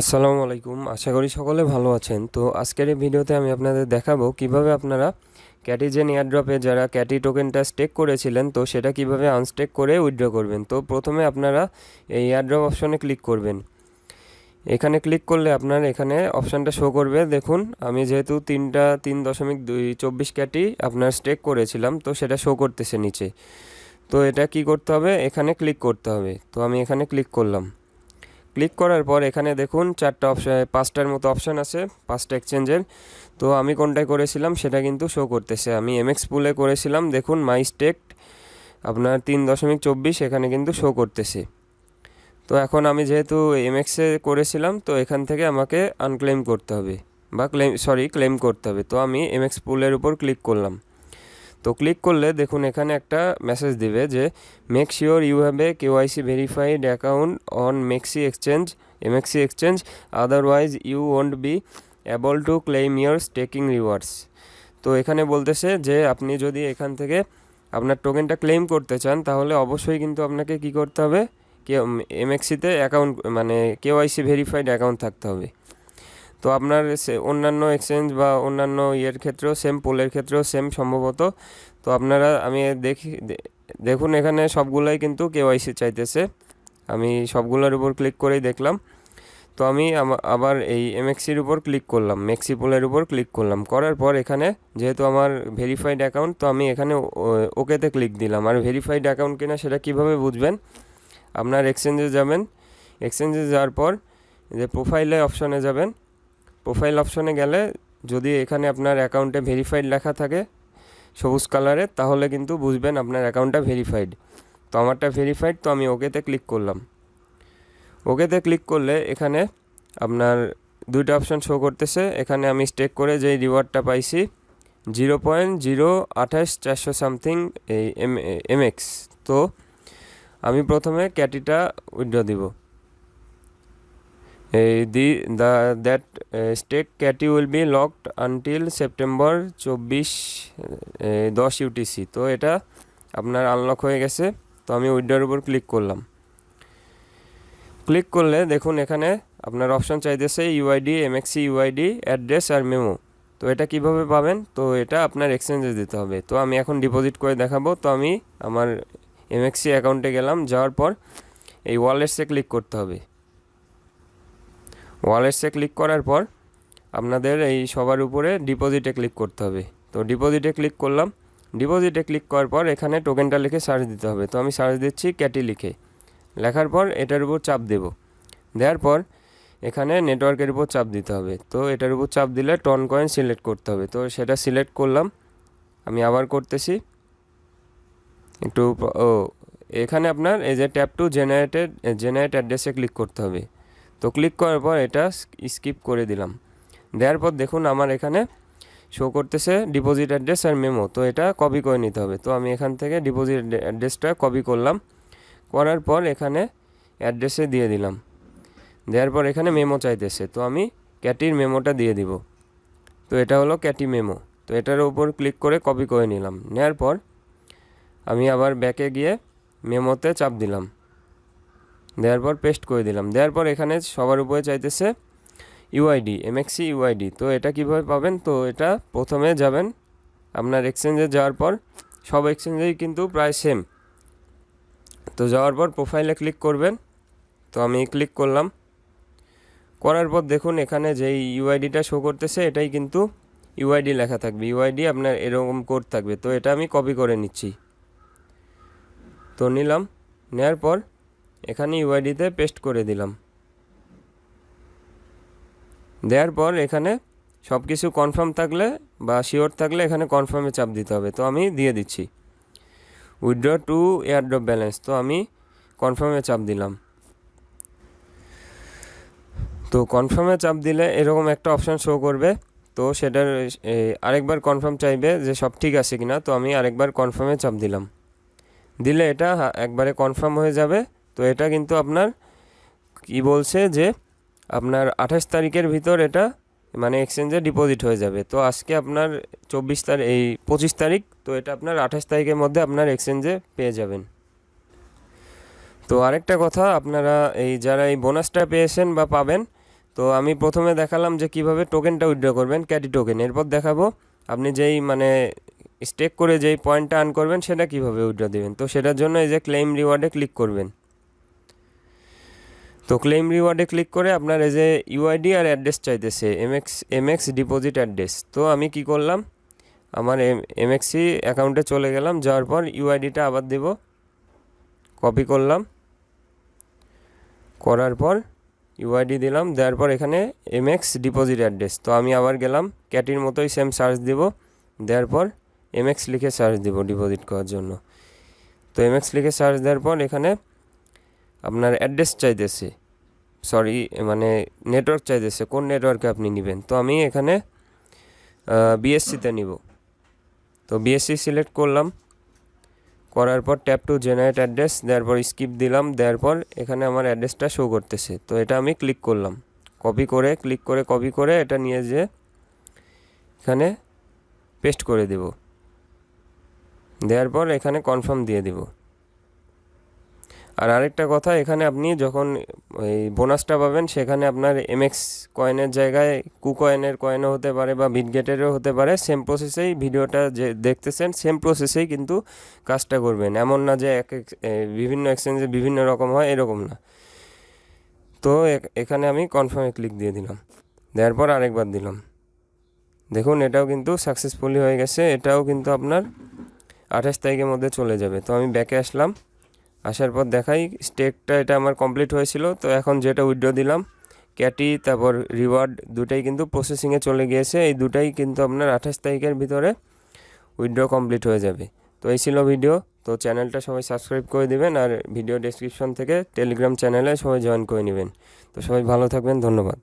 আসসালামু আলাইকুম। আশা করি সকলে ভালো আছেন। তো আজকের এই ভিডিওতে আমি আপনাদের দেখাবো কীভাবে আপনারা ক্যাটিজেন এয়ারড্রপে যারা ক্যাটি টোকেনটা স্টেক করেছিলেন, তো সেটা কীভাবে আনস্টেক করে উইথড্র করবেন। তো প্রথমে আপনারা এই এয়ারড্রপ অপশনে ক্লিক করবেন। এখানে ক্লিক করলে আপনার এখানে অপশানটা শো করবে। দেখুন, আমি যেহেতু তিনটা তিন দশমিক দুই চব্বিশ ক্যাটি আপনার স্টেক করেছিলাম, তো সেটা শো করতেছে নিচে। তো এটা কি করতে হবে? এখানে ক্লিক করতে হবে। তো আমি এখানে ক্লিক করলাম। ক্লিক করার পর এখানে দেখুন চারটা অপশান পাঁচটার মতো অপশান আছে, পাঁচটা এক্সচেঞ্জের তো আমি কোনটায় করেছিলাম সেটা কিন্তু শো করতেছে। আমি এমএক্স পুলে করেছিলাম, দেখুন মাই স্টেক আপনার তিন দশমিক চব্বিশ, এখানে কিন্তু শো করতেছে। তো এখন আমি যেহেতু এমএক্সে করেছিলাম, তো এখান থেকে আমাকে আনক্লেম করতে হবে, বা ক্লেম সরি ক্লেম করতে হবে। তো আমি এমএক্স পুলের উপর ক্লিক করলাম। তো ক্লিক করলে দেখুন এখানে একটা মেসেজ দিবে যে make sure you have a KYC verified account on MEXC exchange MEXC exchange otherwise you won't be able to claim your staking rewards তো এখানে বলতেছে যে, আপনি যদি এখান থেকে আপনার টোকেনটা ক্লেম করতে চান, তাহলে অবশ্যই কিন্তু আপনাকে কি করতে হবে? কে এমএক্সিতে অ্যাকাউন্ট মানে কেওয়াইসি ভেরিফাইড অ্যাকাউন্ট থাকতে হবে। তো আপনার অন্যান্য এক্সচেঞ্জ বা অন্যান্য ইয়ের ক্ষেত্রেও সেম পোলের ক্ষেত্রেও সেম সম্ভবত। তো আপনারা, আমি দেখি দেখুন এখানে সবগুলাই কিন্তু কেওয়াইসি চাইতেছে। আমি সবগুলোর উপর ক্লিক করেই দেখলাম। তো আমি আবার এই এমএক্সির উপর ক্লিক করলাম। মেক্সি পোলের উপর ক্লিক করলাম। করার পর এখানে যেহেতু আমার ভেরিফাইড অ্যাকাউন্ট তো আমি এখানে ওকেতে ক্লিক দিলাম। আর ভেরিফাইড অ্যাকাউন্ট কিনা সেটা কীভাবে বুঝবেন? আপনার এক্সচেঞ্জে যাবেন। এক্সচেঞ্জে যাওয়ার পর যে প্রোফাইলে অপশনে যাবেন। প্রোফাইল অপশনে গেলে যদি এখানে আপনার অ্যাকাউন্টে ভেরিফাইড লেখা থাকে সবুজ কালারে তাহলে কিন্তু বুঝবেন আপনার অ্যাকাউন্টটা ভেরিফাইড তো আমারটা ভেরিফাইড তো আমি ওকেতে ক্লিক করলাম। ওকেতে ক্লিক করলে এখানে আপনার দুইটা অপশন শো করতেছে। এখানে আমি স্টেক করে যেই রিওয়ার্ডটা পাইছি জিরো পয়েন্ট জিরো আঠাশ চারশো সামথিং এই এম এমএক্স তো আমি প্রথমে ক্যাটিটা উইথড্র দিব। The the that stake CATI will be locked until September চব্বিশ দশ ইউটিসি তো এটা আপনার আনলক হয়ে গেছে। তো আমি উইড্রোর উপর ক্লিক করলাম। ক্লিক করলে দেখুন এখানে আপনার অপশন চাইতেছে ইউআইডি এমএক্সি ইউআইডি অ্যাড্রেস আর মেমো তো এটা কীভাবে পাবেন? তো এটা আপনার এক্সচেঞ্জে দিতে হবে। তো আমি এখন ডিপোজিট করে দেখাবো। তো আমি আমার এমএক্সি অ্যাকাউন্টে গেলাম। যাওয়ার পর এই ওয়ালেটসে ক্লিক করতে হবে। ওয়ালেটসে ক্লিক করার পর আপনাদের এই সবার উপরে ডিপোজিটে ক্লিক করতে হবে। তো ডিপোজিটে ক্লিক করলাম। ডিপোজিটে ক্লিক করার পর এখানে টোকেনটা লিখে সার্চ দিতে হবে। তো আমি সার্চ দিচ্ছি ক্যাটি লিখে। লেখার পর এটার উপর চাপ দেব। দেওয়ার পর এখানে নেটওয়ার্কের উপর চাপ দিতে হবে। তো এটার উপর চাপ দিলে টন কয়েন সিলেক্ট করতে হবে। তো সেটা সিলেক্ট করলাম। আমি আবার করতেছি। একটু ও, এখানে আপনার এই যে ট্যাপ টু জেনারেটেড, জেনারেট অ্যাড্রেসে ক্লিক করতে হবে। তো ক্লিক করার পর এটা স্কিপ করে দিলাম। দেওয়ার পর দেখুন আমার এখানে শো করতেছে ডিপোজিট অ্যাড্রেস আর মেমো তো এটা কপি করে নিতে হবে। তো আমি এখান থেকে ডিপোজিট অ্যাড্রেসটা কপি করলাম, করার পর এখানে অ্যাড্রেসে দিয়ে দিলাম। দেওয়ার পর এখানে মেমো চাইতেছে, তো আমি ক্যাটির মেমোটা দিয়ে দিব। তো এটা হলো ক্যাটি মেমো তো এটার উপর ক্লিক করে কপি করে নিলাম। নেওয়ার পর আমি আবার ব্যাকে গিয়ে মেমোতে চাপ দিলাম। দেওয়ার পর পেস্ট করে দিলাম। দেওয়ার পর এখানে সবার উপরে চাইতেছে ইউআইডি এমএক্সি ইউআইডি তো এটা কীভাবে পাবেন? তো এটা প্রথমে যাবেন আপনার এক্সচেঞ্জে যাওয়ার পর, সব এক্সচেঞ্জেই কিন্তু প্রায় সেম তো যাওয়ার পর প্রোফাইলে ক্লিক করবেন। তো আমি ক্লিক করলাম। করার পর দেখুন এখানে যেই ইউআইডিটা শো করতেছে, এটাই কিন্তু ইউআইডি লেখা থাকবে। ইউআইডি আপনার এরকম কোড থাকবে। তো এটা আমি কপি করে নিচ্ছি। তো নিলাম। নেওয়ার পর এখানে ইউআইডিতে পেস্ট করে দিলাম। দেওয়ার পর এখানে সব কিছু কনফার্ম থাকলে বা শিওর থাকলে এখানে কনফার্মে চাপ দিতে হবে। তো আমি দিয়ে দিচ্ছি। উইথড্র টু এয়ারড্রপ ব্যালেন্স তো আমি কনফার্মে চাপ দিলাম। তো কনফার্মে চাপ দিলে এরকম একটা অপশান শো করবে। তো সেটার আরেকবার কনফার্ম চাইবে যে সব ঠিক আছে কিনা। তো আমি আরেকবার কনফার্মে চাপ দিলাম। দিলে এটা একবারে কনফার্ম হয়ে যাবে। তো এটা কিন্তু আপনার কি বলছে যে আপনার আঠাশ তারিখের ভিতর এটা মানে এক্সচেঞ্জে ডিপোজিট হয়ে যাবে। তো আজকে আপনার চব্বিশ তারিখ এই পঁচিশ তারিখ, তো এটা আপনার আঠাশ তারিখের মধ্যে আপনার এক্সচেঞ্জে পেয়ে যাবেন। তো আরেকটা কথা, আপনারা এই যারা এই বোনাসটা পেয়েছেন বা পাবেন, তো আমি প্রথমে দেখালাম যে কীভাবে টোকেনটা উইথড্র করবেন ক্যাডি টোকেন এরপর দেখাবো আপনি যেই মানে স্টেক করে যেই পয়েন্টটা আর্ন করবেন, সেটা কীভাবে উইথড্র দেবেন। তো সেটার জন্য এই যে ক্লেম রিওয়ার্ডে ক্লিক করবেন। তো ক্লেম রিওয়ার্ডে ক্লিক করে আপনার এই যে ইউআইডি আর অ্যাড্রেস চাইতেছে এমএক্স এমএক্স ডিপোজিট অ্যাড্রেস তো আমি কি করলাম? আমার এম এমএক্সি অ্যাকাউন্টে চলে গেলাম, যাওয়ার পর ইউআইডিটা আবার দেব। কপি করলাম। করার পর ইউআইডি দিলাম, দেওয়ার পর এখানে এমএক্স ডিপোজিট অ্যাড্রেস তো আমি আবার গেলাম, ক্যাটির মতোই সেম সার্চ দিব। দেওয়ার পর এমএক্স লিখে সার্চ দিব ডিপোজিট করার জন্য। তো এমএক্স লিখে সার্চ দেওয়ার পর এখানে আপনার অ্যাড্রেস চাইতেছে। সরি মানে নেটওয়ার্ক চাইতেছে, কোন নেটওয়ার্কে আপনি নেবেন? তো আমি এখানে বিএসসিতে নিব। তো বিএসসি সিলেক্ট করলাম। করার পর ট্যাপ টু জেনারেট অ্যাড্রেস দেওয়ার পর স্কিপ দিলাম দেওয়ার পর এখানে আমার অ্যাড্রেসটা শো করতেছে। তো এটা আমি ক্লিক করলাম। কপি করে ক্লিক করে কপি করে এটা নিয়ে যে এখানে পেস্ট করে দেব। দেওয়ার পর এখানে কনফার্ম দিয়ে দিব। আর আরেকটা কথা, এখানে আপনি যখন এই বোনাসটা পাবেন, সেখানে আপনার এমএক্স কয়েনের জায়গায় কু কয়েনের কয়েনও হতে পারে বা বিটগেটেরও হতে পারে। সেম প্রসেসেই ভিডিওটা যে দেখতেছেন সেম প্রসেসেই কিন্তু কাজটা করবেন। এমন না যে এক এক বিভিন্ন এক্সচেঞ্জে বিভিন্ন রকম হয়, এরকম না। তো এখানে আমি কনফার্মে ক্লিক দিয়ে দিলাম। দেওয়ার পর আরেকবার দিলাম। দেখুন, এটাও কিন্তু সাকসেসফুলি হয়ে গেছে। এটাও কিন্তু আপনার আঠাশ তারিখের মধ্যে চলে যাবে। তো আমি ব্যাকে আসলাম। আসার পর দেখাই স্টেকটা এটা আমার কমপ্লিট হয়েছিল। তো এখন যেটা উইড্রো দিলাম, ক্যাটি, তারপর রিওয়ার্ড দুটাই কিন্তু প্রসেসিংয়ে চলে গিয়েছে। এই দুটাই কিন্তু আপনার আঠাশ তারিখের ভিতরে উইথড্র কমপ্লিট হয়ে যাবে। তো এই ছিল ভিডিও তো চ্যানেলটা সবাই সাবস্ক্রাইব করে দিবেন আর ভিডিও ডেসক্রিপশন থেকে টেলিগ্রাম চ্যানেলে সবাই জয়েন করে নেবেন। তো সবাই ভালো থাকবেন, ধন্যবাদ।